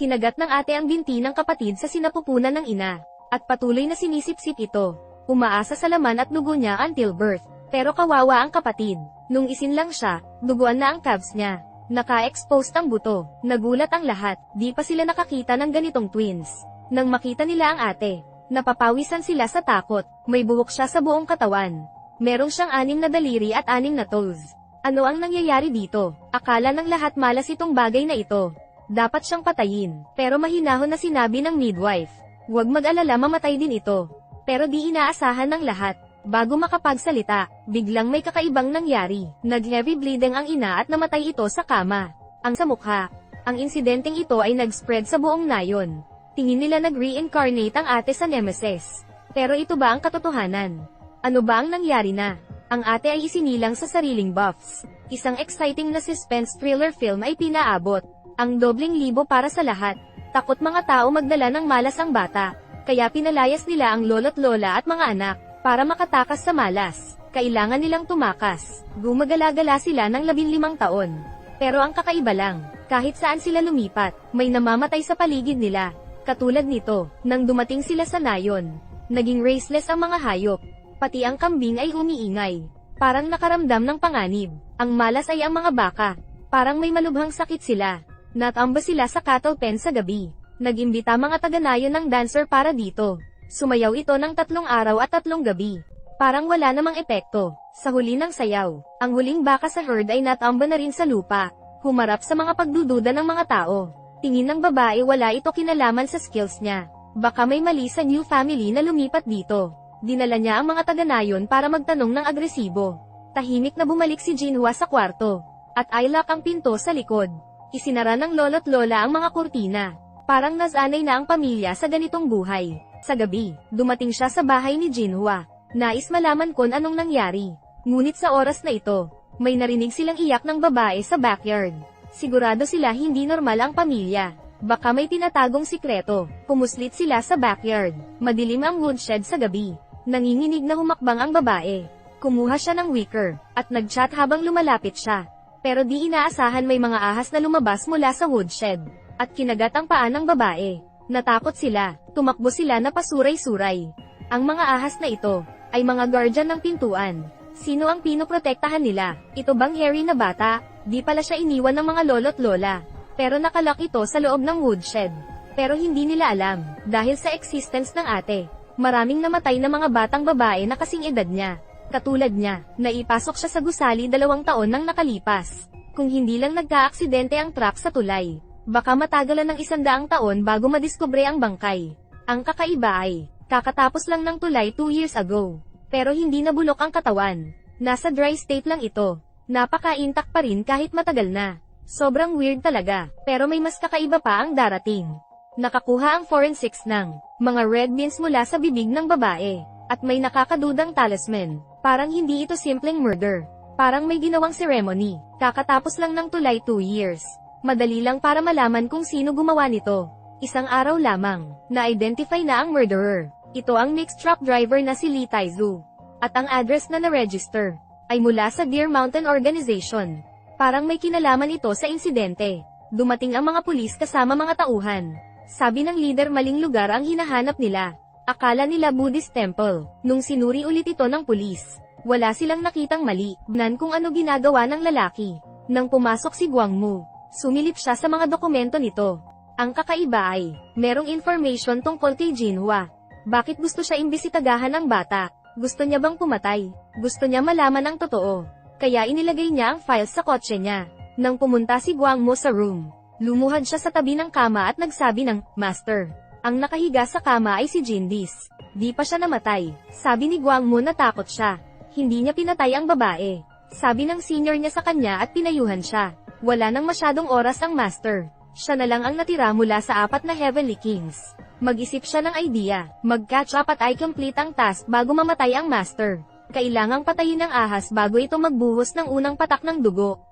Kinagat ng ate ang binti ng kapatid sa sinapupunan ng ina. At patuloy na sinisip-sip ito. Umaasa sa laman at dugo niya until birth. Pero kawawa ang kapatid. Nung isin lang siya, duguan na ang calves niya. Naka-exposed ang buto. Nagulat ang lahat. Di pa sila nakakita ng ganitong twins. Nang makita nila ang ate, napapawisan sila sa takot. May buhok siya sa buong katawan. Merong siyang anim na daliri at anim na toes. Ano ang nangyayari dito? Akala ng lahat malas itong bagay na ito. Dapat siyang patayin. Pero mahinahon na sinabi ng midwife. Huwag mag-alala mamatay din ito. Pero di inaasahan ng lahat. Bago makapagsalita, biglang may kakaibang nangyari. Nag-heavy bleeding ang ina at namatay ito sa kama. Ang sa mukha. Ang insidenteng ito ay nag-spread sa buong nayon. Tingin nila nag-reincarnate ang ate sa Nemesis. Pero ito ba ang katotohanan? Ano ba ang nangyari na? Ang ate ay isinilang sa sariling buffs. Isang exciting na suspense thriller film ay pinaabot. Ang dobling libo para sa lahat. Takot mga tao magdala ng malas ang bata. Kaya pinalayas nila ang lolo't lola at mga anak. Para makatakas sa malas. Kailangan nilang tumakas. Gumagala-gala sila ng labinlimang taon. Pero ang kakaiba lang, kahit saan sila lumipat, may namamatay sa paligid nila. Katulad nito, nang dumating sila sa nayon. Naging raceless ang mga hayop. Pati ang kambing ay umiingay. Parang nakaramdam ng panganib. Ang malas ay ang mga baka. Parang may malubhang sakit sila. Natamba sila sa cattle pen sa gabi. Nagimbita mga taga-nayon ng dancer para dito. Sumayaw ito ng tatlong araw at tatlong gabi. Parang wala namang epekto. Sa huli ng sayaw, ang huling baka sa herd ay natamba na rin sa lupa. Humarap sa mga pagdududa ng mga tao. Tingin ng babae wala ito kinalaman sa skills niya. Baka may mali sa new family na lumipat dito. Dinala niya ang mga taga-nayon para magtanong ng agresibo. Tahimik na bumalik si Jinhua sa kwarto. At ilak ang pinto sa likod. Isinara ng lolo't lola ang mga kurtina. Parang nasanay na ang pamilya sa ganitong buhay. Sa gabi, dumating siya sa bahay ni Jinhua. Nais malaman kung anong nangyari. Ngunit sa oras na ito, may narinig silang iyak ng babae sa backyard. Sigurado sila hindi normal ang pamilya. Baka may tinatagong sikreto. Pumuslit sila sa backyard. Madilim ang woodshed sa gabi. Nanginginig na humakbang ang babae. Kumuha siya ng wicker, at nagchat habang lumalapit siya. Pero di inaasahan may mga ahas na lumabas mula sa woodshed. At kinagat ang paa ng babae. Natakot sila, tumakbo sila na pasuray-suray. Ang mga ahas na ito, ay mga guardian ng pintuan. Sino ang pinoprotektahan nila? Ito bang Harry na bata? Di pala siya iniwan ng mga lolo't lola. Pero nakalak ito sa loob ng woodshed. Pero hindi nila alam, dahil sa existence ng ate. Maraming namatay na mga batang babae na kasing edad niya. Katulad niya, naipasok siya sa gusali dalawang taon nang nakalipas. Kung hindi lang nagka-aksidente ang truck sa tulay, baka matagalan ng isandaang taon bago madiskubre ang bangkay. Ang kakaiba ay, kakatapos lang ng tulay 2 years ago. Pero hindi nabulok ang katawan. Nasa dry state lang ito. Napaka-intact pa rin kahit matagal na. Sobrang weird talaga, pero may mas kakaiba pa ang darating. Nakakuha ang forensics ng mga red beans mula sa bibig ng babae, at may nakakadudang talisman. Parang hindi ito simpleng murder. Parang may ginawang ceremony. Kakatapos lang ng tulay 2 years. Madali lang para malaman kung sino gumawa nito. Isang araw lamang, na-identify na ang murderer. Ito ang mixed truck driver na si Lee Taizu. At ang address na na-register, ay mula sa Deer Mountain Organization. Parang may kinalaman ito sa insidente. Dumating ang mga pulis kasama mga tauhan. Sabi ng leader maling lugar ang hinahanap nila. Akala nila Buddhist temple. Nung sinuri ulit ito ng pulis, wala silang nakitang mali. Nan kung ano ginagawa ng lalaki. Nang pumasok si Guangmu, sumilip siya sa mga dokumento nito. Ang kakaiba ay, merong information tungkol kay Jinhua. Bakit gusto siya imbisitagahan ng bata? Gusto niya bang pumatay? Gusto niya malaman ang totoo. Kaya inilagay niya ang files sa kotse niya. Nang pumunta si Guangmo sa room, lumuhad siya sa tabi ng kama at nagsabi ng, Master, ang nakahiga sa kama ay si Jindis. Di pa siya namatay. Sabi ni Guangmo natakot siya. Hindi niya pinatay ang babae. Sabi ng senior niya sa kanya at pinayuhan siya. Wala nang masyadong oras ang master. Siya na lang ang natira mula sa apat na Heavenly Kings. Mag-isip siya ng idea, mag-catch up at i-complete ang task bago mamatay ang master. Kailangang patayin ang ahas bago ito magbuhos ng unang patak ng dugo.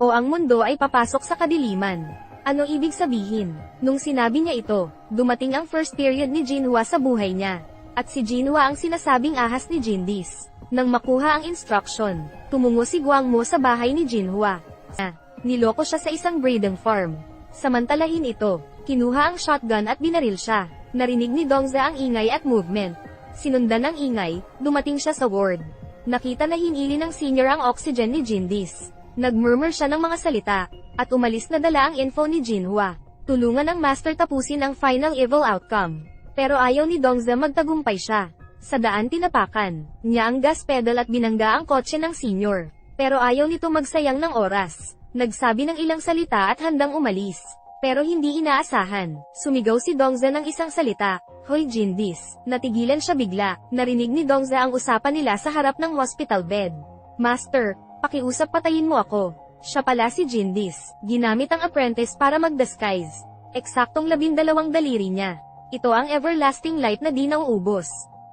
O ang mundo ay papasok sa kadiliman. Ano ibig sabihin? Nung sinabi niya ito, dumating ang first period ni Jinhua sa buhay niya. At si Jinhua ang sinasabing ahas ni Jindis. Nang makuha ang instruction, tumungo si Guangmo sa bahay ni Jinhua. Niloko siya sa isang breeding farm. Samantalahin ito, Kinuha ang shotgun at binaril siya. Narinig ni Dongza ang ingay at movement. Sinundan ng ingay, dumating siya sa ward. Nakita na hinili ng senior ang oxygen ni Jindis. Nagmurmur siya ng mga salita, at umalis na dala ang info ni Jinhua. Tulungan ng master tapusin ang final evil outcome. Pero ayaw ni Dongza magtagumpay siya. Sa daan tinapakan, niya ang gas pedal at binangga ang kotse ng senior. Pero ayaw nito magsayang ng oras. Nagsabi ng ilang salita at handang umalis. Pero hindi inaasahan. Sumigaw si Dongza ng isang salita, Hoy Jindis. Natigilan siya bigla. Narinig ni Dongza ang usapan nila sa harap ng hospital bed. Master, pakiusap patayin mo ako. Siya pala si Jindis. Ginamit ang apprentice para mag-disguise. Eksaktong labindalawang daliri niya. Ito ang everlasting light na di nauubos.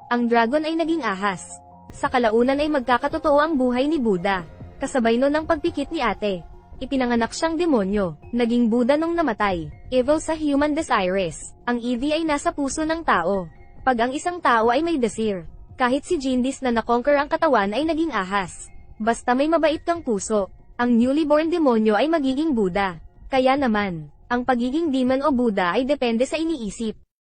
Ang dragon ay naging ahas. Sa kalaunan ay magkakatotoo ang buhay ni Buddha. Kasabay nun ang pagpikit ni ate. Ipinanganak siyang demonyo, naging Buddha nung namatay. Evil sa human desires. Ang EV ay nasa puso ng tao. Pag ang isang tao ay may desire, kahit si Jindis na nakonquer ang katawan ay naging ahas. Basta may mabait kang puso, ang newly born demonyo ay magiging Buddha. Kaya naman, ang pagiging demon o Buddha ay depende sa iniisip.